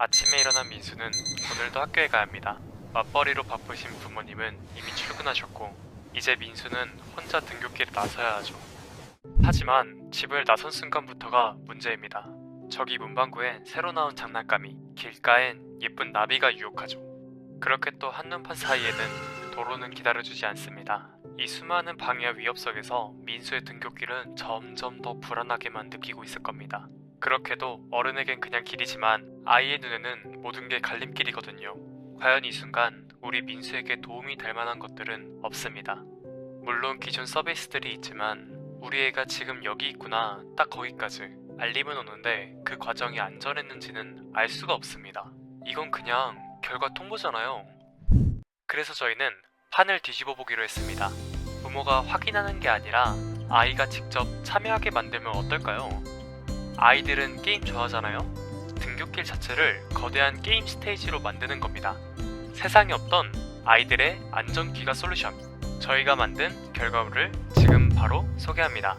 아침에 일어난 민수는 오늘도 학교에 가야 합니다. 맞벌이로 바쁘신 부모님은 이미 출근하셨고 이제 민수는 혼자 등교길에 나서야 하죠. 하지만 집을 나선 순간부터가 문제입니다. 저기 문방구엔 새로 나온 장난감이 길가엔 예쁜 나비가 유혹하죠. 그렇게 또 한눈판 사이에는 도로는 기다려주지 않습니다. 이 수많은 방해와 위협 속에서 민수의 등교길은 점점 더 불안하게만 느끼고 있을 겁니다. 그렇게도 어른에겐 그냥 길이지만 아이의 눈에는 모든 게 갈림길이거든요. 과연 이 순간 우리 민수에게 도움이 될 만한 것들은 없습니다. 물론 기존 서비스들이 있지만 우리 애가 지금 여기 있구나 딱 거기까지 알림은 오는데 그 과정이 안전했는지는 알 수가 없습니다. 이건 그냥 결과 통보잖아요. 그래서 저희는 판을 뒤집어 보기로 했습니다. 부모가 확인하는 게 아니라 아이가 직접 참여하게 만들면 어떨까요? 아이들은 게임 좋아하잖아요? 등교길 자체를 거대한 게임 스테이지로 만드는 겁니다. 세상에 없던 아이들의 안전 귀가 솔루션. 저희가 만든 결과물을 지금 바로 소개합니다.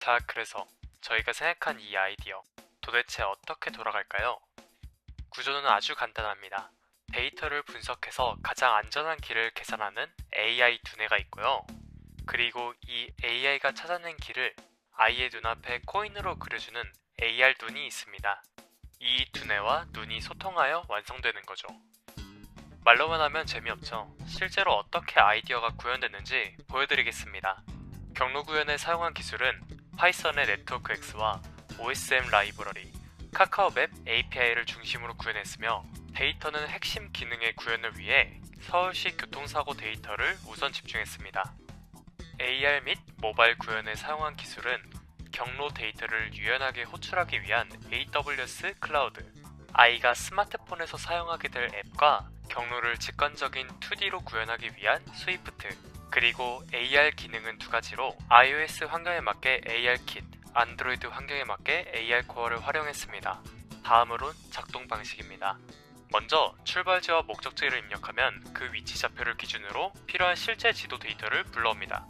자, 그래서 저희가 생각한 이 아이디어 도대체 어떻게 돌아갈까요? 구조는 아주 간단합니다. 데이터를 분석해서 가장 안전한 길을 계산하는 AI 두뇌가 있고요. 그리고 이 AI가 찾아낸 길을 아이의 눈앞에 코인으로 그려주는 AR 눈이 있습니다. 이 두뇌와 눈이 소통하여 완성되는 거죠. 말로만 하면 재미없죠. 실제로 어떻게 아이디어가 구현됐는지 보여드리겠습니다. 경로 구현에 사용한 기술은 파이썬의 네트워크 X와 OSM 라이브러리, 카카오 맵 API를 중심으로 구현했으며 데이터는 핵심 기능의 구현을 위해 서울시 교통사고 데이터를 우선 집중했습니다. AR 및 모바일 구현에 사용한 기술은 경로 데이터를 유연하게 호출하기 위한 AWS 클라우드, 아이가 스마트폰에서 사용하게 될 앱과 경로를 직관적인 2D로 구현하기 위한 스위프트, 그리고 AR 기능은 두 가지로 iOS 환경에 맞게 AR 킷, 안드로이드 환경에 맞게 AR 코어를 활용했습니다. 다음으론 작동 방식입니다. 먼저 출발지와 목적지를 입력하면 그 위치 좌표를 기준으로 필요한 실제 지도 데이터를 불러옵니다.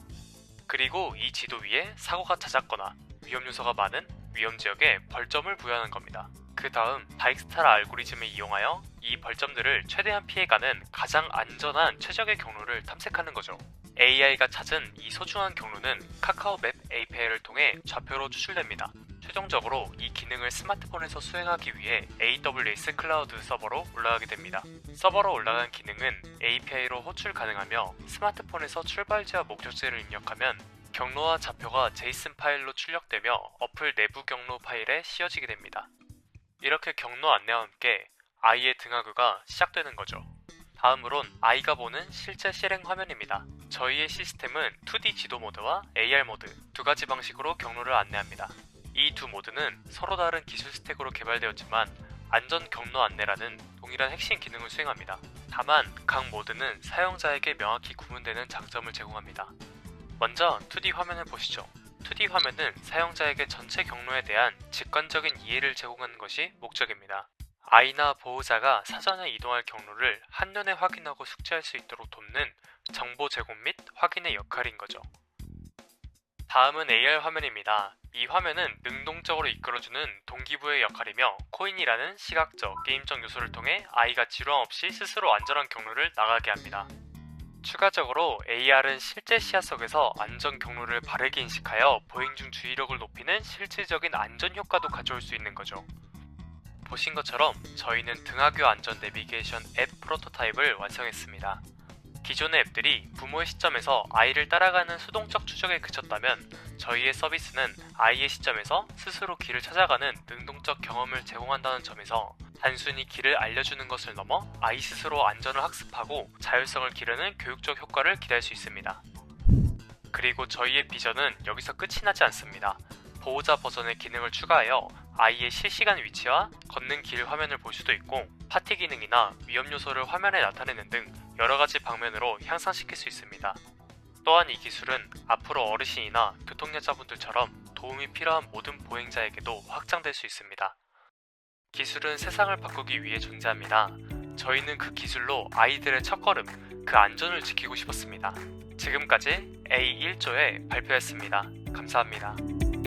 그리고 이 지도 위에 사고가 잦았거나 위험 요소가 많은 위험 지역에 벌점을 부여하는 겁니다. 그 다음 바익스타라 알고리즘을 이용하여 이 벌점들을 최대한 피해가는 가장 안전한 최적의 경로를 탐색하는 거죠. AI가 찾은 이 소중한 경로는 카카오 맵 API를 통해 좌표로 추출됩니다. 최종적으로 이 기능을 스마트폰에서 수행하기 위해 AWS 클라우드 서버로 올라가게 됩니다. 서버로 올라간 기능은 API로 호출 가능하며 스마트폰에서 출발지와 목적지를 입력하면 경로와 좌표가 JSON 파일로 출력되며 어플 내부 경로 파일에 씌워지게 됩니다. 이렇게 경로 안내와 함께 아이의 등하교가 시작되는 거죠. 다음으론 아이가 보는 실제 실행 화면입니다. 저희의 시스템은 2D 지도 모드와 AR 모드 두 가지 방식으로 경로를 안내합니다. 이 두 모드는 서로 다른 기술 스택으로 개발되었지만 안전 경로 안내라는 동일한 핵심 기능을 수행합니다. 다만 각 모드는 사용자에게 명확히 구분되는 장점을 제공합니다. 먼저 2D 화면을 보시죠. 2D 화면은 사용자에게 전체 경로에 대한 직관적인 이해를 제공하는 것이 목적입니다. 아이나 보호자가 사전에 이동할 경로를 한눈에 확인하고 숙지할 수 있도록 돕는 정보 제공 및 확인의 역할인 거죠. 다음은 AR 화면입니다. 이 화면은 능동적으로 이끌어주는 동기부의 역할이며 코인이라는 시각적, 게임적 요소를 통해 아이가 지루함 없이 스스로 안전한 경로를 나가게 합니다. 추가적으로 AR은 실제 시야 속에서 안전 경로를 바르게 인식하여 보행 중 주의력을 높이는 실질적인 안전 효과도 가져올 수 있는 거죠. 보신 것처럼 저희는 등하교 안전 내비게이션 앱 프로토타입을 완성했습니다. 기존의 앱들이 부모의 시점에서 아이를 따라가는 수동적 추적에 그쳤다면 저희의 서비스는 아이의 시점에서 스스로 길을 찾아가는 능동적 경험을 제공한다는 점에서 단순히 길을 알려주는 것을 넘어 아이 스스로 안전을 학습하고 자율성을 기르는 교육적 효과를 기대할 수 있습니다. 그리고 저희의 비전은 여기서 끝이 나지 않습니다. 보호자 버전의 기능을 추가하여 아이의 실시간 위치와 걷는 길 화면을 볼 수도 있고 파티 기능이나 위험 요소를 화면에 나타내는 등 여러 가지 방면으로 향상시킬 수 있습니다. 또한 이 기술은 앞으로 어르신이나 교통약자분들처럼 도움이 필요한 모든 보행자에게도 확장될 수 있습니다. 기술은 세상을 바꾸기 위해 존재합니다. 저희는 그 기술로 아이들의 첫걸음, 그 안전을 지키고 싶었습니다. 지금까지 A1조에 발표했습니다. 감사합니다.